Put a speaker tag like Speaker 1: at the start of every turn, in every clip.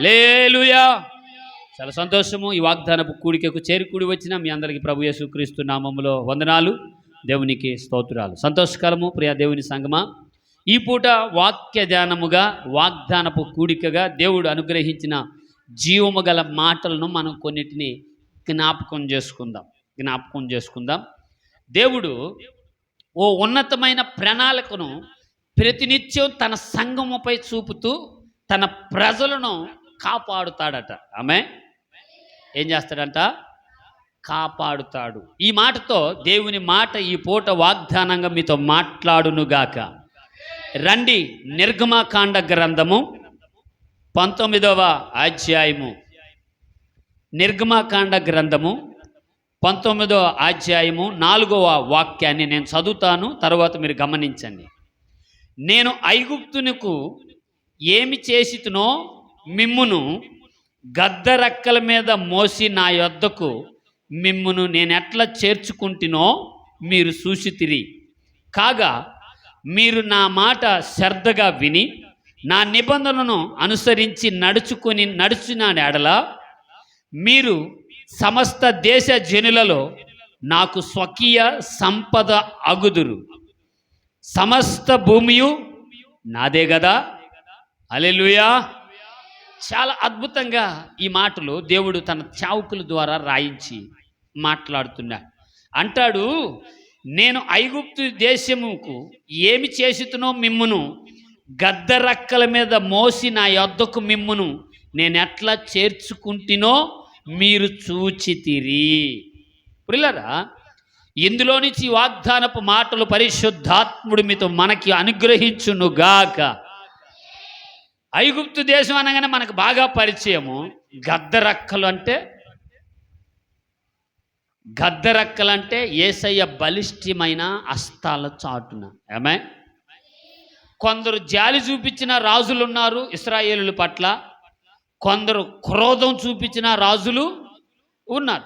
Speaker 1: లేలుయా చాలా సంతోషము. ఈ వాగ్దానపు కూడికకు చేరుకూడి వచ్చిన మీ అందరికీ ప్రభు యేసుక్రీస్తు నామములో వందనాలు. దేవునికి స్తోత్రాలు. సంతోషకరము ప్రియా దేవుని సంగమా. ఈ పూట వాక్య ధ్యానముగా వాగ్దానపు కూడికగా దేవుడు అనుగ్రహించిన జీవము గల మాటలను మనం కొన్నిటిని జ్ఞాపకం చేసుకుందాం. జ్ఞాపకం చేసుకుందాం. దేవుడు ఓ ఉన్నతమైన ప్రణాళికను ప్రతినిత్యం తన సంగముపై చూపుతూ తన ప్రజలను కాపాడుతాడట. ఆమె ఏం చేస్తాడంట? కాపాడుతాడు. ఈ మాటతో దేవుని మాట ఈ పూట వాగ్దానంగా మీతో మాట్లాడునుగాక రండి నిర్గమాకాండ గ్రంథము పంతొమ్మిదవ అధ్యాయము. నిర్గమాకాండ గ్రంథము పంతొమ్మిదవ అధ్యాయము నాలుగవ వాక్యాన్ని నేను చదువుతాను తర్వాత మీరు గమనించండి. నేను ఐగుప్తునకు ఏమి చేసితునో మిమ్మును గద్దరక్కల మీద మోసి నా యొద్దకు మిమ్మును నేను ఎట్లా చేర్చుకుంటునో మీరు చూసితిరి కాగా మీరు నా మాట శ్రద్ధగా విని నా నిబంధనను అనుసరించి నడుచుకొని నడుచున్న ఎడల మీరు సమస్త దేశ జనులలో నాకు స్వకీయ సంపద అగుదురు. సమస్త భూమియు నాదే కదా అలెలుయా చాలా అద్భుతంగా ఈ మాటలు దేవుడు తన చావుకుల ద్వారా రాయించి మాట్లాడుతున్నాడు. అంటాడు నేను ఐగుప్తు దేశముకు ఏమి చేసితునో మిమ్మును గద్దరక్కల మీద మోసి నా యొద్దకు మిమ్మును నేను ఎట్లా చేర్చుకుంటునో మీరు చూచితిరి. పురిలరా ఇందులో నుంచి వాగ్దానపు మాటలు పరిశుద్ధాత్ముడు మీతో మనకి అనుగ్రహించునుగాక. ఐగుప్తు దేశం అనగానే మనకు బాగా పరిచయము. గద్దరక్కలు అంటే? గద్దరక్కలు అంటే ఏసయ్య బలిష్టమైన అస్తాల చాటున. ఏమే? కొందరు జాలి చూపించిన రాజులు ఉన్నారు ఇస్రాయేలుల పట్ల. కొందరు క్రోధం చూపించిన రాజులు ఉన్నారు.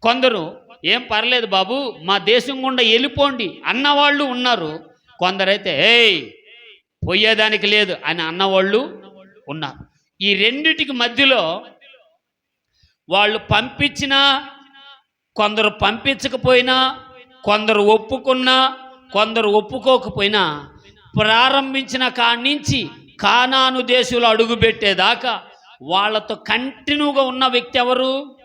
Speaker 1: కొందరు ఏం పర్లేదు బాబు మా దేశం గుండా వెళ్ళిపోండి అన్నవాళ్ళు ఉన్నారు. కొందరైతే ఏయ్ పోయేదానికి లేదు అని అన్నవాళ్ళు ఉన్నారు. ఈ రెండిటికి మధ్యలో వాళ్ళు పంపించినా కొందరు పంపించకపోయినా కొందరు ఒప్పుకున్నా కొందరు ఒప్పుకోకపోయినా ప్రారంభించిన కాడి నుంచి కానాను దేశంలో అడుగుపెట్టేదాకా వాళ్ళతో కంటిన్యూగా ఉన్న వ్యక్తి ఎవరు?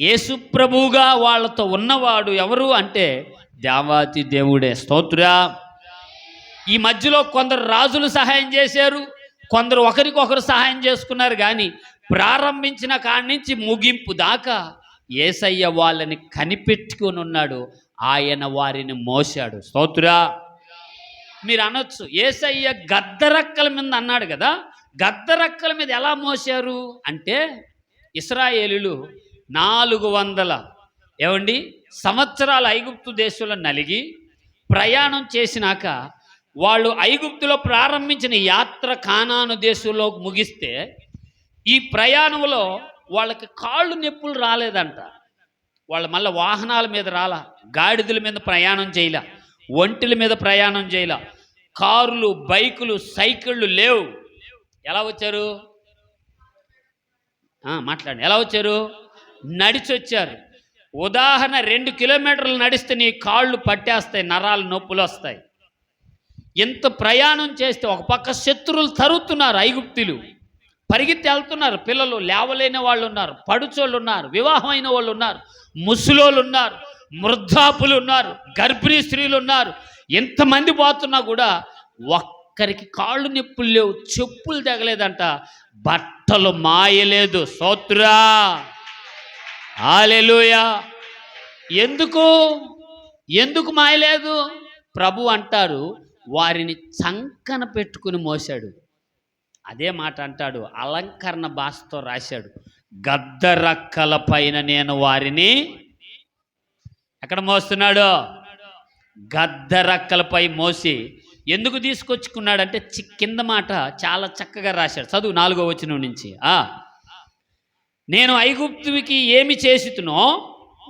Speaker 1: యేసుప్రభువుగా వాళ్ళతో ఉన్నవాడు ఎవరు అంటే దేవాతి దేవుడే. స్తోత్రా. ఈ మధ్యలో కొందరు రాజులు సహాయం చేశారు కొందరు ఒకరికొకరు సహాయం చేసుకున్నారు కానీ ప్రారంభించిన కాడి నుంచి ముగింపు దాకా ఏసయ్య వాళ్ళని కనిపెట్టుకొని ఉన్నాడు ఆయన వారిని మోసాడు స్తోత్రా. మీరు అనొచ్చు ఏసయ్య గద్దరక్కల మీద అన్నాడు కదా గద్దరక్కల మీద ఎలా మోసారు అంటే ఇస్రాయేలులు నాలుగు వందల ఏమండి సంవత్సరాల ఐగుప్తు దేశంలో నలిగి ప్రయాణం చేసినాక వాళ్ళు ఐగుప్తులో ప్రారంభించిన యాత్ర కానాను దేశంలో ముగిస్తే ఈ ప్రయాణంలో వాళ్ళకి కాళ్ళు నొప్పులు రాలేదంట. వాళ్ళు మళ్ళీ వాహనాల మీద రాలా గాడిదల మీద ప్రయాణం చేయలే ఒంటిల మీద ప్రయాణం చేయలే. కారులు బైకులు సైకిళ్ళు లేవు. ఎలా వచ్చారు? ఆ, మాట్లాడండి. ఎలా వచ్చారు? నడిచి వచ్చారు ఉదాహరణ రెండు కిలోమీటర్లు నడిస్తే నీ కాళ్ళు పట్టేస్తాయి నరాలు నొప్పులు వస్తాయి. ఎంత ప్రయాణం చేస్తే ఒక పక్క శత్రువులు తరుతున్నారు ఐగుప్తులు పరిగెత్తి వెళ్తున్నారు. పిల్లలు లేవలేని వాళ్ళు ఉన్నారు పడుచోళ్ళు ఉన్నారు వివాహం అయిన వాళ్ళు ఉన్నారు ముసలోళ్ళు ఉన్నారు వృద్ధాపులు ఉన్నారు గర్భిణీ స్త్రీలు ఉన్నారు. ఎంతమంది పోతున్నా కూడా ఒక్కరికి కాళ్ళు నొప్పులు లేవు చెప్పులు తెగలేదంట. బట్టలు మాయలేదు. సోత్రా! ఆలెలుయా ఎందుకు? ఎందుకు మాయలేదు? ప్రభు అంటారు వారిని చంకన పెట్టుకుని మోసాడు అదే మాట అంటాడు అలంకరణ భాషతో రాశాడు. గద్దరక్కల పైన నేను వారిని ఎక్కడ మోస్తున్నాడు? గద్దరక్కలపై మోసి ఎందుకు తీసుకొచ్చుకున్నాడంటే చి కింద మాట చాలా చక్కగా రాశాడు. చదువు నాలుగో వచనం నుంచి. ఆ నేను ఐగుప్తుకి ఏమి చేసితునో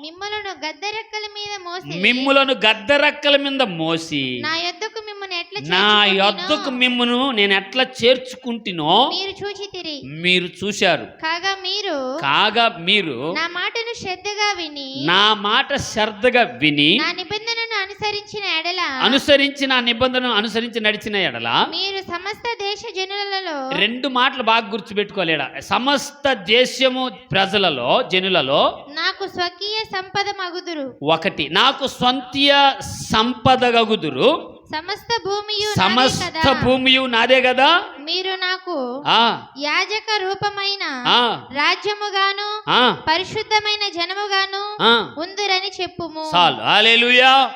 Speaker 2: మిమ్మలను గద్దరెక్కల మీద మోసి
Speaker 1: మిమ్ములను గద్దరక్కల మీద మోసి
Speaker 2: నా యొద్దకు మిమ్మల్ని ఎట్లా
Speaker 1: నా యొద్దకు మిమ్మును నేను ఎట్లా చేర్చుకుంటునో
Speaker 2: మీరు చూచితిరి
Speaker 1: మీరు చూశారు.
Speaker 2: కాగా మీరు
Speaker 1: కాగా మీరు
Speaker 2: నా మాటను శ్రద్ధగా విని
Speaker 1: నా మాట శ్రద్ధగా విని
Speaker 2: నా నిబంధనను అనుసరించిన ఎడల
Speaker 1: అనుసరించి నా నిబంధనను అనుసరించి నడిచిన ఎడల
Speaker 2: మీరు సమస్త దేశ జనులలో
Speaker 1: రెండు మాటలు బాగా గుర్తుపెట్టుకోలేడా? సమస్త దేశము ప్రజలలో జనులలో
Speaker 2: నాకు స్వకీయ సంపద మగుదురు
Speaker 1: ఒకటి నాకు స్వంతీయ సంపదగగుదురు.
Speaker 2: సమస్త భూమియు
Speaker 1: సమస్త. భూమియు నాదే కదా.
Speaker 2: మీరు నాకు
Speaker 1: ఆ.
Speaker 2: యాజక రూపమైన
Speaker 1: ఆ.
Speaker 2: రాజ్యముగాను
Speaker 1: ఆ.
Speaker 2: పరిశుద్ధమైన జనముగాను ఉందురని చెప్పుము.
Speaker 1: చాలు. హల్లెలూయా.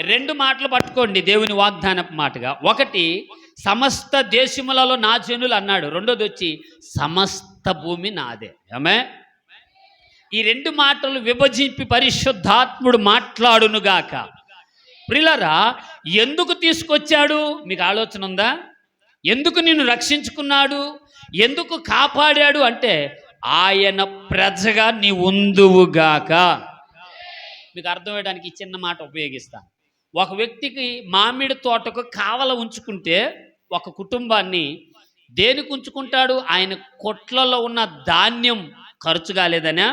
Speaker 1: రెండు మాటలు పట్టుకోండి దేవుని వాగ్దాన మాటగా. ఒకటి సమస్త దేశములలో నా జనులు అన్నాడు. రెండోది వచ్చి సమస్త భూమి నాదే. ఆమె ఈ రెండు మాటలు విభజింపి పరిశుద్ధాత్ముడు మాట్లాడునుగాక. ప్రిలరా ఎందుకు తీసుకొచ్చాడు? మీకు ఆలోచన ఉందా? ఎందుకు నిన్ను రక్షించుకున్నాడు? ఎందుకు కాపాడాడు? అంటే ఆయన ప్రజగా నీ ఉందువుగాక. మీకు అర్థమయ్యడానికి ఈ చిన్న మాట ఉపయోగిస్తాను ఒక వ్యక్తికి మామిడి తోటకు కావల ఉంచుకుంటే ఒక కుటుంబాన్ని దేనికి ఉంచుకుంటాడు? ఆయన కొట్లలో ఉన్న ధాన్యం ఖర్చు కాలేదనా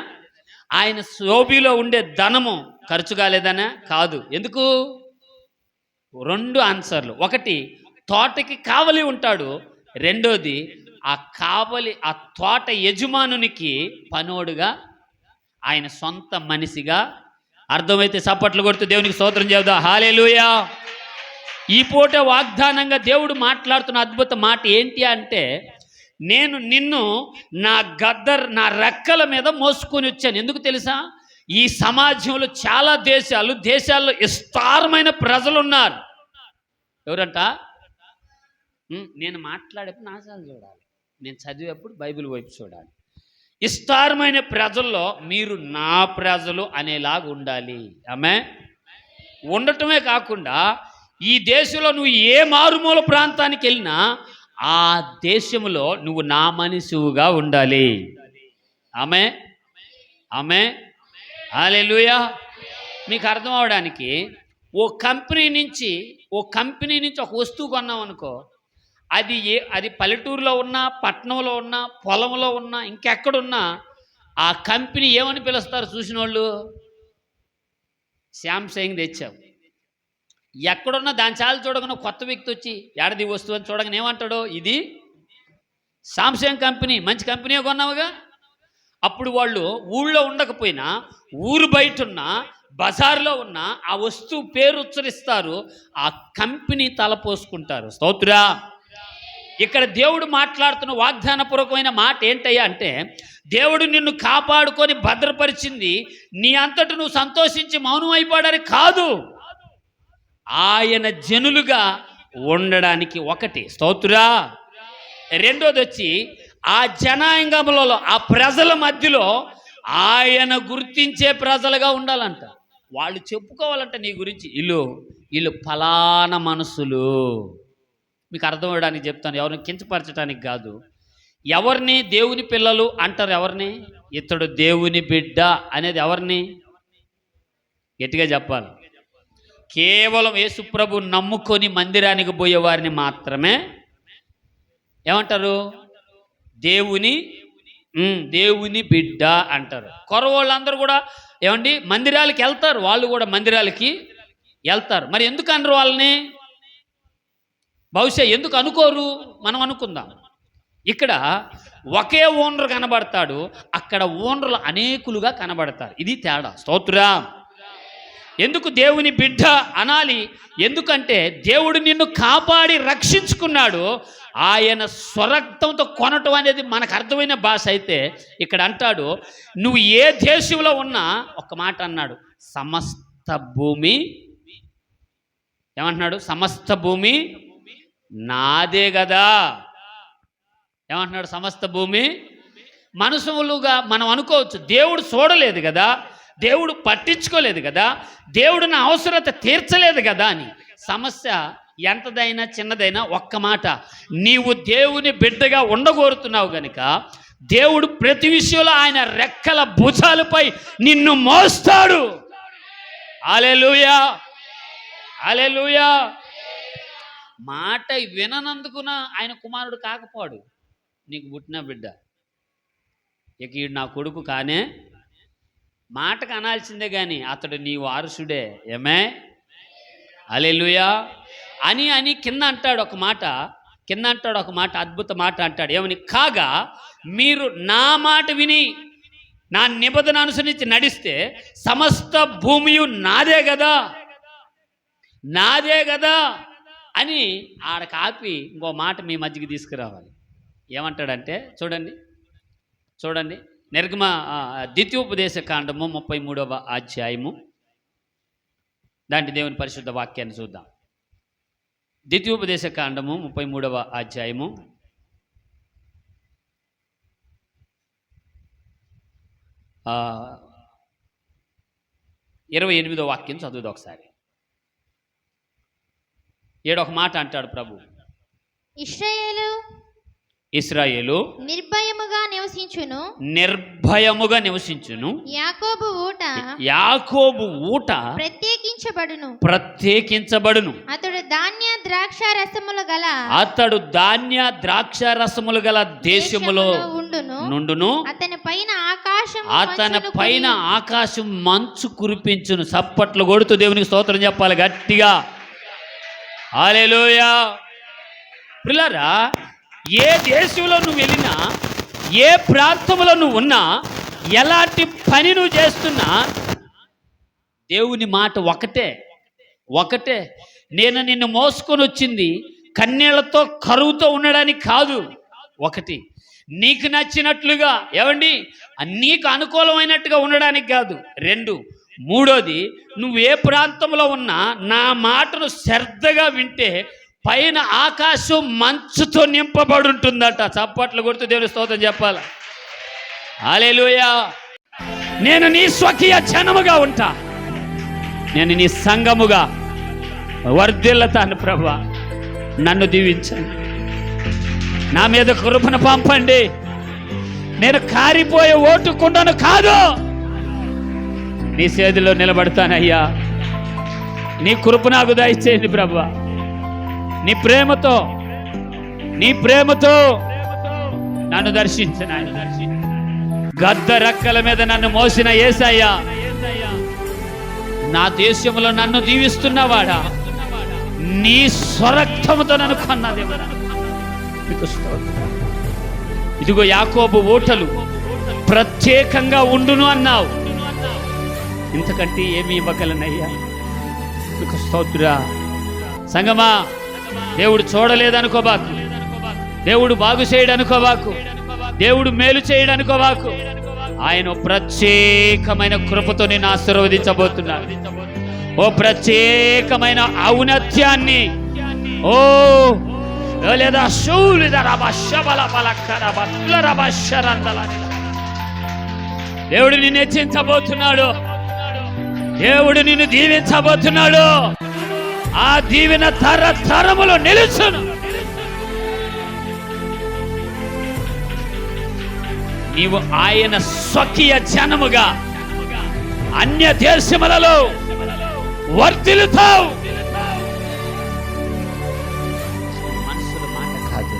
Speaker 1: ఆయన శోభిలో ఉండే ధనము ఖర్చు కాలేదనా కాదు. ఎందుకు? రెండు ఆన్సర్లు. ఒకటి తోటకి కావలి ఉంటాడు. రెండోది ఆ కావలి ఆ తోట యజమానునికి పనోడుగా ఆయన సొంత మనిషిగా. అర్థమైతే చప్పట్లు కొడుతూ దేవునికి స్తోత్రం చెబుదా హాలేలుయా. ఈ పూట వాగ్దానంగా దేవుడు మాట్లాడుతున్న అద్భుత మాట ఏంటి అంటే నేను నిన్ను నా గద్దర్ నా రెక్కల మీద మోసుకొని వచ్చాను. ఎందుకు తెలుసా? ఈ సమాజంలో చాలా దేశాలు దేశాల్లో విస్తారమైన ప్రజలు ఉన్నారు ఎవరంట నేను మాట్లాడేప్పుడు నాశాలు చూడాలి. నేను చదివేప్పుడు బైబిల్ వైపు చూడాలి. విస్తారమైన ప్రజల్లో మీరు నా ప్రజలు అనేలాగా ఉండాలి. ఆమె? ఉండటమే కాకుండా ఈ దేశంలో నువ్వు ఏ మారుమూల ప్రాంతానికి వెళ్ళినా ఆ దేశంలో నువ్వు నా మనిషివుగా ఉండాలి. ఆమె? ఆమె? హాలెలూయా మీకు అర్థం అవడానికి ఓ కంపెనీ నుంచి ఓ కంపెనీ నుంచి ఒక వస్తువు కొన్నాం అనుకో అది ఏ అది పల్లెటూరులో ఉన్నా పట్టణంలో ఉన్నా పొలంలో ఉన్నా ఇంకెక్కడున్నా ఆ కంపెనీ ఏమని పిలుస్తారు చూసిన వాళ్ళు శాంసంగ్ తెచ్చావు. ఎక్కడున్నా దాని చాలు చూడగానే కొత్త వ్యక్తి వచ్చి ఏడది వస్తువు అని చూడగానే ఏమంటాడో? ఇది సామ్సంగ్ కంపెనీ మంచి కంపెనీ కొన్నావుగా? అప్పుడు వాళ్ళు ఊళ్ళో ఉండకపోయినా ఊరు బయట ఉన్న బజార్లో ఉన్న ఆ వస్తువు పేరు ఉచ్చరిస్తారు ఆ కంపెనీ తలపోసుకుంటారు స్తోత్రా. ఇక్కడ దేవుడు మాట్లాడుతున్న వాగ్దానపూర్వకమైన మాట ఏంటయ్యా అంటే దేవుడు నిన్ను కాపాడుకొని భద్రపరిచింది నీ అంతట నువ్వు సంతోషించి మౌనం అయిపోవడానికి కాదు. ఆయన జనులుగా ఉండడానికి ఒకటి. స్తోత్రురా రెండోది వచ్చి ఆ జనాంగములలో ఆ ప్రజల మధ్యలో ఆయన గుర్తించే ప్రజలుగా ఉండాలంట. వాళ్ళు చెప్పుకోవాలంట నీ గురించి వీళ్ళు వీళ్ళు ఫలానా మనసులు. మీకు అర్థం అవడానికి చెప్తాను ఎవరిని కించపరచడానికి కాదు. ఎవరిని దేవుని పిల్లలు అంటారు ఎవరిని? ఇతడు దేవుని బిడ్డ అనేది ఎవరిని? గట్టిగా చెప్పాలి. కేవలం యేసుప్రభు నమ్ముకొని మందిరానికి పోయే వారిని మాత్రమే ఏమంటారు? దేవుని దేవుని బిడ్డ అంటారు. కొరవాళ్ళందరూ కూడా ఏమండి? మందిరాలకి వెళ్తారు. వాళ్ళు కూడా మందిరాలకి వెళ్తారు. మరి ఎందుకు అనరు వాళ్ళని? బహుశా ఎందుకు అనుకోరు? మనం అనుకుందాం. ఇక్కడ ఒకే ఓనర్ కనబడతాడు. అక్కడ ఓనర్లు అనేకులుగా కనబడతారు. ఇది తేడా. స్తోత్రం. ఎందుకు దేవుని బిడ్డ అనాలి? ఎందుకంటే దేవుడు నిన్ను కాపాడి రక్షించుకున్నాడు. ఆయన స్వరక్తంతో కొనటం అనేది మనకు అర్థమైన భాష అయితే ఇక్కడ అంటాడు నువ్వు ఏ దేశంలో ఉన్నా ఒక మాట అన్నాడు సమస్త భూమి ఏమంటున్నాడు? సమస్త భూమి నాదే కదా ఏమంటున్నాడు? సమస్త భూమి మనసులుగా మనం అనుకోవచ్చు దేవుడు చూడలేదు కదా దేవుడు పట్టించుకోలేదు కదా దేవుడు నా అవసరత తీర్చలేదు కదా అని. సమస్య ఎంతదైనా చిన్నదైనా ఒక్క మాట నీవు దేవుని బిడ్డగా ఉండగోరుతున్నావు గనుక దేవుడు ప్రతి విషయంలో ఆయన రెక్కల భుజాలపై నిన్ను మోస్తాడు. అలెలుయా అలెలుయా మాట విననందుకున ఆయన కుమారుడు కాకపోడు. నీకు పుట్టిన బిడ్డ. ఇక ఈడు నా కొడుకు కానే మాటకు అనాల్సిందే కానీ అతడు నీ వారసుడే ఏమే అలెలుయా అని అని కింద అంటాడు ఒక మాట. కింద అంటాడు ఒక మాట అద్భుత మాట అంటాడు. ఏమని? కాగా మీరు నా మాట విని నా నిబంధన అనుసరించి నడిస్తే సమస్త భూమియు నాదే కదా నాదే కదా అని ఆడ కాపి ఇంకో మాట మీ మధ్యకి తీసుకురావాలి. ఏమంటాడంటే చూడండి చూడండి. నిర్గమ ద్వితీయోపదేశ కాండము ముప్పై మూడవ అధ్యాయము. దాంటి దేవుని పరిశుద్ధ వాక్యాన్ని చూద్దాం. ద్వితీయోపదేశ కాండము ముప్పై మూడవ అధ్యాయము. ఆ, ఇరవై ఎనిమిదో వాక్యం చదువుదా ఒకసారి. ఏడొక మాట అంటాడు ప్రభు.
Speaker 2: ఇశ్రాయేలు
Speaker 1: ఇస్రాయేలు
Speaker 2: నిర్భయముగా నివసించును.
Speaker 1: నిర్భయముగా నివసించును.
Speaker 2: యాకోబు ఊట
Speaker 1: యాకోబు ఊట
Speaker 2: ప్రత్యేకించబడును.
Speaker 1: ప్రత్యేకించబడును.
Speaker 2: అతడు ధాన్య ద్రాక్ష రసములు గల
Speaker 1: అతడు ధాన్య ద్రాక్ష రసములు గల దేశములో
Speaker 2: ఉండును.
Speaker 1: నుండును.
Speaker 2: అతని పైన ఆకాశం
Speaker 1: అతని పైన ఆకాశం మంచు కురిపించును. చప్పట్లు కొడుతూ దేవునికి స్తోత్రం చెప్పాలి గట్టిగా. హల్లెలూయా. పిల్లరా ఏ దేశంలో నువ్వు వెళ్ళినా ఏ ప్రాంతంలో నువ్వు ఉన్నా ఎలాంటి పని నువ్వు చేస్తున్నా దేవుని మాట ఒకటే ఒకటే. నేను నిన్ను మోసుకొని వచ్చింది కన్నీళ్ళతో కరువుతో ఉండడానికి కాదు ఒకటి. నీకు నచ్చినట్లుగా ఏమండి? నీకు అనుకూలమైనట్టుగా ఉండడానికి కాదు రెండు. మూడోది నువ్వు ఏ ప్రాంతంలో ఉన్నా నా మాటను శ్రద్ధగా వింటే పైన ఆకాశం మంచుతో నింపబడి ఉంటుందట చప్పట్లు కొడుతూ దేవుని స్తోత్రం చెప్పాలి? అలేలుయా నేను నీ స్వకీయ జనముగా ఉంటా. నేను నీ సంఘముగా వర్ధిల్లతాను ప్రభా. నన్ను దీవించండి. నా మీద కృపను పంపండి. నేను కారిపోయే ఓటుకుండాను కాదు. నీ చేతిలో నిలబడతానయ్యా. నీ కృప నాకు దయచేయండి ప్రభా. నీ ప్రేమతో నీ ప్రేమతో నన్ను దర్శించిన గద్ద రెక్కల మీద నన్ను మోసిన ఏసయ్యా నా దేశంలో నన్ను దీవిస్తున్నవాడా? నీ స్వరక్తముతో నన్ను కొన్నా ఇదిగో యాకోబు ఓటలు ప్రత్యేకంగా ఉండును అన్నావు. ఇంతకంటే ఏమి ఇవ్వగలనయ్యా? నీకు సంగమా దేవుడు చూడలేదనుకోబాకు దేవుడు బాగు చేయడనుకోబాకు దేవుడు మేలు చేయడనుకోబాకు ఆయన ప్రత్యేకమైన కృపతో నేను ఆశీర్వదించబోతున్నాను ఓ ప్రత్యేకమైన ఔన్నత్యాన్ని. ఓ ఓ లేదా శూలిద బట్ల దేవుడు నిన్ను హెచ్చించబోతున్నాడు. దేవుడు నిన్ను దీవించబోతున్నాడు. ఆ దీవెన తర తరములో నిలుచును. నీవు ఆయన స్వకీయ జనముగా అన్య దేశములలో వర్ధిల్లుతావు. మనుషుల మాట కాదు.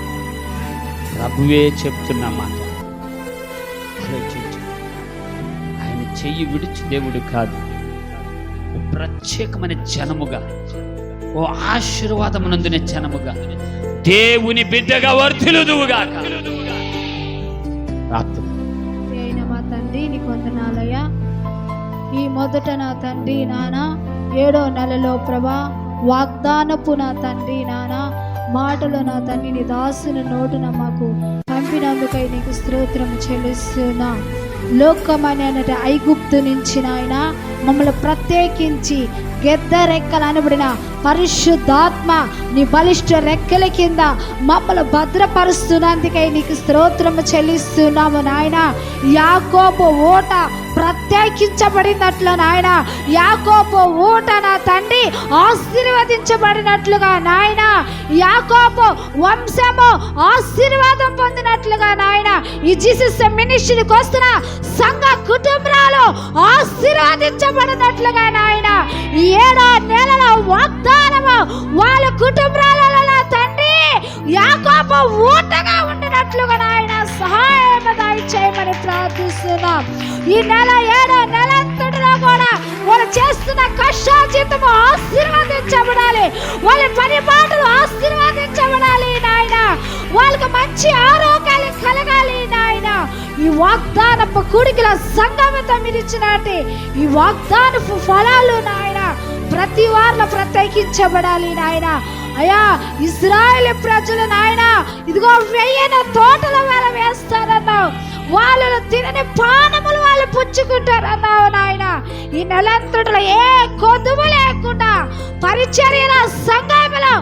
Speaker 1: ప్రభువే చెప్తున్న మాట. ఆలోచించు. ఆయన చెయ్యి విడిచి దేవుడు కాదు. ప్రత్యేకమైన జనముగా ఓ ఆశీర్వాదమునందున జనముగా దేవుని బిడ్డగా వర్ధిలుదువుగాక ప్రార్థన.
Speaker 3: అయిన మా తండ్రి నీ వందనాలయ్యా. ఈ మొదట నా తండ్రి నాన్న ఏడో నెలలో ప్రభా వాగ్దానపు నా తండ్రి నాన్న మాటలు నా తండ్రి నీ దాసుని నోటున మాకు పంపినందుకై నీకు స్తోత్రం చెల్లిస్తున్నా. లోకమనేట ఐగుప్తు నుంచి నాయన మమ్మల్ని ప్రత్యేకించి గెద్ద రెక్కలు అనబడిన పరిశుద్ధాత్మ నీ బలిష్ట రెక్కల కింద మమ్మల్ని భద్రపరుస్తున్నందుకై నీకు స్తోత్రము చెల్లిస్తున్నాము నాయన. యాకోపు ఓట ప్రత్యేకించబడినట్లు నాయన. యాకోపు ఊట నా తండ్రి ఆశీర్వదించబడినట్లుగా నాయన. యాకోపు వంశము ఆశీర్వాదం పొందినట్లుగా నాయన ఈ జీసస్ మినిస్ట్రీకి వస్తున్న సంఘ కుటుంబాలు ఆశీర్వదించబడినట్లుగా నాయన ఈ ఏడో నెలలో వాగ్దానము వాళ్ళ కుటుంబాలలో తండ్రి యాకోబు ఊటగా ఉండినట్లుగా నాయన సహాయం దయచేయమని ప్రార్థిస్తున్నాం. ఈ నెల ఏడో నెలంతటిలో కూడా వాళ్ళు చేస్తున్న కష్టాజీతము ఆశీర్వదించబడాలి. వాళ్ళ పని పాటలు ఆశీర్వదించబడాలి నాయన. వాళ్ళకి మంచి ఆరోగ్యాలు కలగాలి నాయన. ఈ వాగ్దానపు కుడికిల సంగమత ఇచ్చినట్టు ఈ వాగ్దానపు ఫలాలు నాయన ప్రతి వారిలో ప్రత్యేకించబడాలి నాయన. అయ్యా ఇజ్రాయేల్ ప్రజలు నాయన ఇదిగో వెయ్యిన తోటల వేళ వేస్తారన్నావు. వాళ్ళు తినని పానములు వాళ్ళు పుచ్చుకుంటారు అన్నావు నాయన. ఈ నెలంతటిలో ఏ కొదువు లేకుండా పరిచర్యల సంఘములో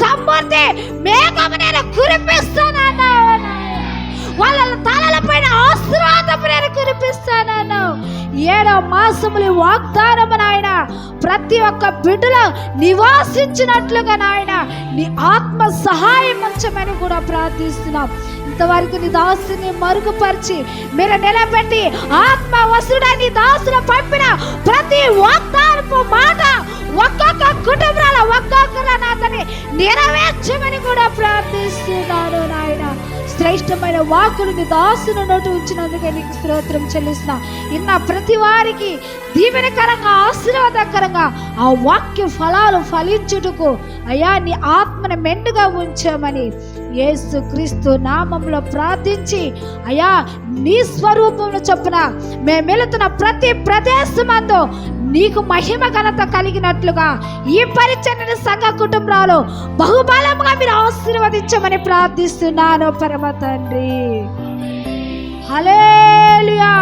Speaker 3: సమృద్ధి మేఘము నేను కురిపిస్తానన్నావు నాయన. వాళ్ళ తలల పైన ఆశ్రాదము నేను కురిపిస్తానన్నావు. ఏడో మాసములు వాగ్దానము నాయన. ప్రతి ఒక్క బిడ్డలో నివాసించినట్లుగా నాయన. నీ ఆత్మ సహాయం ఉంచమని కూడా ప్రార్థిస్తున్నాం. ఇంతవరకు నీ దాసుని మరుగుపరిచి మీరు నిలబెట్టి ఆత్మ వసుడని దాసులు పంపిన ప్రతి వాగ్దానపు మాట ఒక్కొక్క కుటుంబాల ఒక్కొక్కల నాతని నెరవేర్చమని కూడా ప్రార్థిస్తున్నాను నాయన. శ్రేష్టమైన వాకులు నీ దాసును నోటు ఉంచినందుకే నీకు స్తోత్రం చెల్లిస్తున్నా. ఇన్న ప్రతి వారికి దీవెనకరంగా ఆశీర్వాదకరంగా ఆ వాక్య ఫలాలు ఫలించుటకు అయ్యా నీ ఆత్మను మెండుగా ఉంచామని యేసు క్రీస్తు నామంలో ప్రార్థించి అయ్యా నీ స్వరూపంలో చొప్పున మేము వెళుతున్న ప్రతి ప్రదేశమందు నీకు మహిమ ఘనత కలిగినట్లుగా ఈ పరిచర్ని సంఘ కుటుంబాలు బహుబలంగా మీరు ఆశీర్వదించమని ప్రార్థిస్తున్నాను పరమ తండ్రి. హలేలుయా